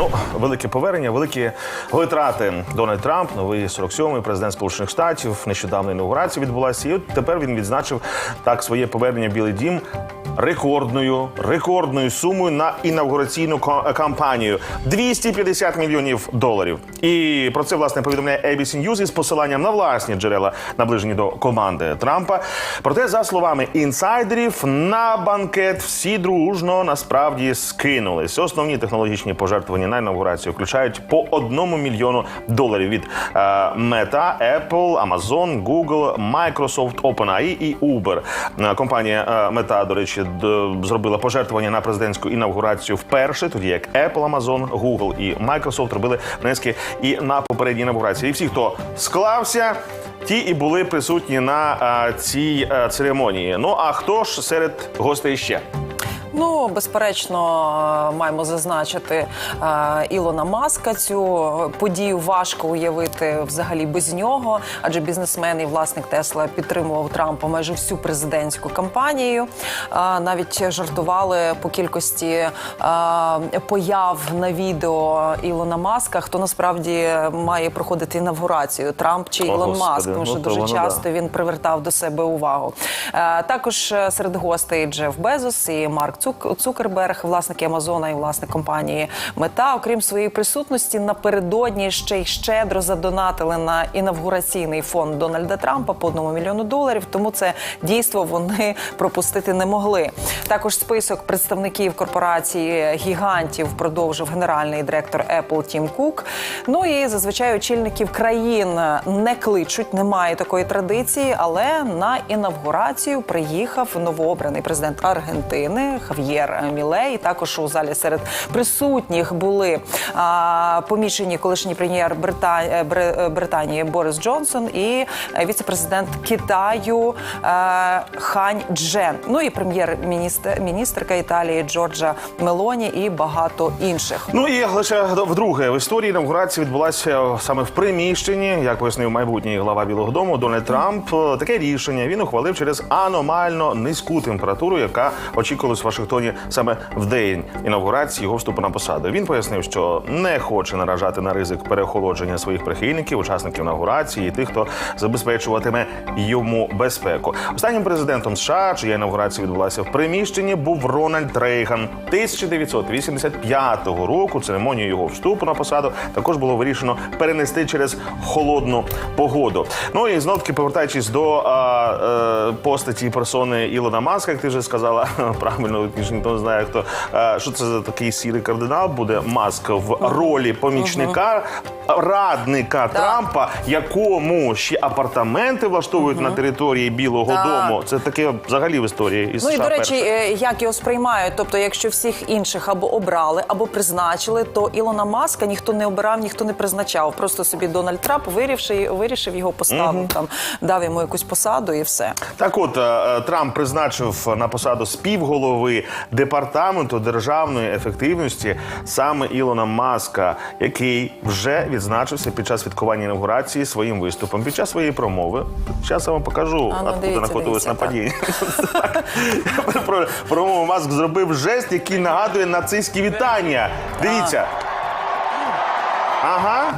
Ну, велике повернення, великі витрати. Дональд Трамп, новий 47-й президент Сполучених Штатів. Нещодавно інаугурація відбулася. І от тепер він відзначив так своє повернення в Білий Дім рекордною, рекордною сумою на інавгураційну ка- кампанію 250 мільйонів доларів. І про це власне повідомляє ABC News із посиланням на власні джерела, наближені до команди Трампа. Проте, за словами інсайдерів, на банкет всі дружно насправді скинулись. Основні технологічні пожертвування на інавгурацію включають по одному мільйону доларів від е, Meta, Apple, Amazon, Google, Microsoft, OpenAI і Uber. Е, Компанія е, Meta, до речі, д- зробила пожертвування на президентську інавгурацію вперше, тоді як Apple, Amazon, Google і Microsoft робили внески і на попередній інавгурації. І всі, хто склався. Ті і були присутні на цій церемонії. Ну а хто ж серед гостей ще? Ну, безперечно, е, маємо зазначити е, Ілона Маска. Цю подію важко уявити взагалі без нього, адже бізнесмен і власник Тесла підтримував Трампа майже всю президентську кампанію. Е, Навіть жартували по кількості е, появ на відео Ілона Маска, хто насправді має проходити інавгурацію Трамп чи О, Ілон Господи, Маск, тому що ну, дуже часто да. він привертав до себе увагу. Е, Також е, серед гостей Джеф Безос і Марк Цук- Цукерберг, власники Амазона і власник компанії Мета. Окрім своєї присутності, напередодні ще й щедро задонатили на інавгураційний фонд Дональда Трампа по одному мільйону доларів. Тому це дійство вони пропустити не могли. Також список представників корпорації гігантів продовжив генеральний директор Apple Тім Кук. Ну і зазвичай очільників країн не кличуть, немає такої традиції, але на інавгурацію приїхав новообраний президент Аргентини Хав'єр Мілей. Також у залі серед присутніх були а, помічені колишній прем'єр Брита... е, е, Британії Борис Джонсон і е, віце-президент Китаю е, Хань Джен. Ну і прем'єр-міністр міністерка Італії Джорджа Мелоні і багато інших. Ну і лише вдруге в історії інавгурація відбулася саме в приміщенні, як пояснив майбутній глава Білого Дому Дональд Трамп. Таке рішення він ухвалив через аномально низьку температуру, яка очікувалась в Вашингтоні саме в день інавгурації його вступу на посаду. Він пояснив, що не хоче наражати на ризик переохолодження своїх прихильників, учасників інавгурації і тих, хто забезпечуватиме йому безпеку. Останнім президентом США, чия інавгурація відбулася в приміщенні, був Рональд Рейган 1985 року. Церемонію його вступу на посаду також було вирішено перенести через холодну погоду. Ну і знов таки повертаючись до а, е, постаті персони Ілона Маска, як ти вже сказала правильно, ніж ніхто не знає, хто е, що це за такий сірий кардинал буде Маск в ролі помічника. Радника Трампа, якому ще апартаменти влаштовують на території Білого Так. Дому. Це таке взагалі в історії із Ну і США до речі, перше. е, як його сприймають. Тобто, якщо всіх інших або обрали, або призначили, то Ілона Маска ніхто не обирав, ніхто не призначав. Просто собі Дональд Трамп вирішив, вирішив його поставив там, дав йому якусь посаду і все. Так, от е, е, Трамп призначив на посаду співголови департаменту державної ефективності саме Ілона Маска, який вже відзначився під час святкування інаугурації своїм виступом. Під час своєї промови. Зараз я вам покажу, А, ну, откуда знаходилось нападіння. Промову Маск зробив жест, який нагадує нацистські вітання. Дивіться. Ага,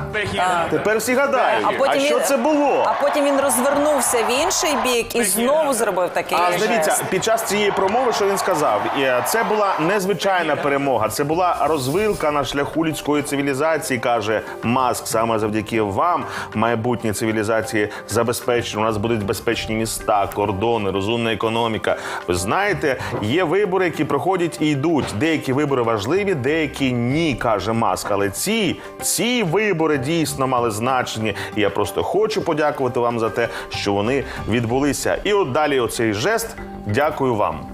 тепер всі гадають. А, потім що він- це було? А потім він розвернувся в інший бік і знову зробив такий А дивіться, під час цієї промови, що він сказав, е, це була незвичайна перемога. Це була розвилка на шляху людської цивілізації, каже Маск. Саме завдяки вам майбутні цивілізації забезпечені. У нас будуть безпечні міста, кордони, розумна економіка. Ви знаєте, є вибори, які проходять і йдуть. Деякі вибори важливі, деякі ні, каже Маск. Але ці, ці вибори дійсно мали значення. І я просто хочу подякувати вам за те, що вони відбулися. І от далі оцей жест. Дякую вам.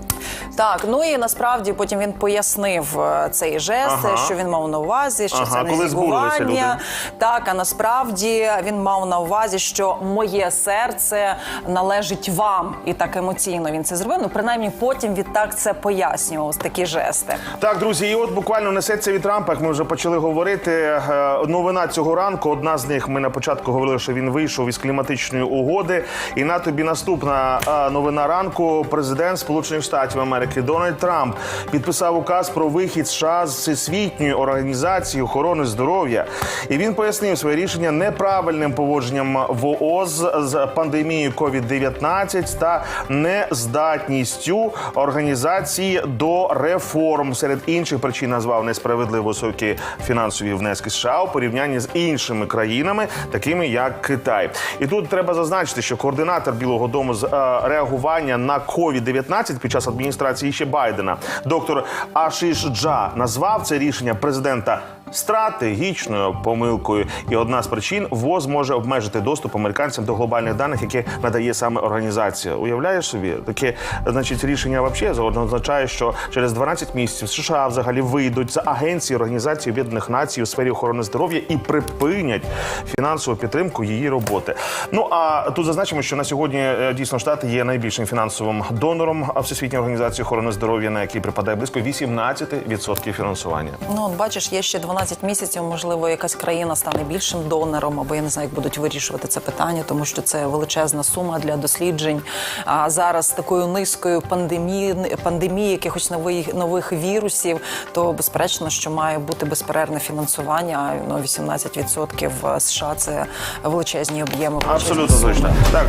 Так, ну і насправді потім він пояснив е, цей жест, Ага. що він мав на увазі, що Ага, це не зігування. Так, а насправді він мав на увазі, що моє серце належить вам, і так емоційно він це зробив. Ну принаймні потім відтак це пояснював такі жести. Так, друзі, і от буквально несеться від Трампа, як ми вже почали говорити. Е, Новина цього ранку. Одна з них ми на початку говорили, що він вийшов із кліматичної угоди. І на тобі наступна е, новина ранку. Президент Сполучених Штатів Америки Америки Дональд Трамп підписав указ про вихід США з всесвітньої організації охорони здоров'я, і він пояснив своє рішення неправильним поводженням в ООЗ з пандемією COVID-19 та нездатністю організації до реформ. Серед інших причин назвав несправедливо високі фінансові внески США у порівнянні з іншими країнами, такими як Китай. І тут треба зазначити, що координатор Білого Дому з е, реагування на COVID-19 під час адміністрації ще Байдена, доктор Ашіш Джа, назвав це рішення президента. Стратегічною помилкою, і одна з причин ВОЗ може обмежити доступ американцям до глобальних даних, які надає саме організація. Уявляєш собі, таке значить рішення взагалі означає, що через 12 місяців США взагалі вийдуть з агенції Організації Об'єднаних Націй у сфері охорони здоров'я і припинять фінансову підтримку її роботи. Ну а тут зазначимо, що на сьогодні е, дійсно штати є найбільшим фінансовим донором Всесвітньої організації охорони здоров'я, на який припадає близько 18% фінансування. Ну, бачиш, є ще 12 місяців. Можливо, якась країна стане більшим донором, або я не знаю, як будуть вирішувати це питання, тому що це величезна сума для досліджень. А зараз з такою низкою пандемії, пандемії якихось нових нових вірусів, то безперечно, що має бути безперервне фінансування. Ну, 18% США – це величезні об'єми. Абсолютно точно так.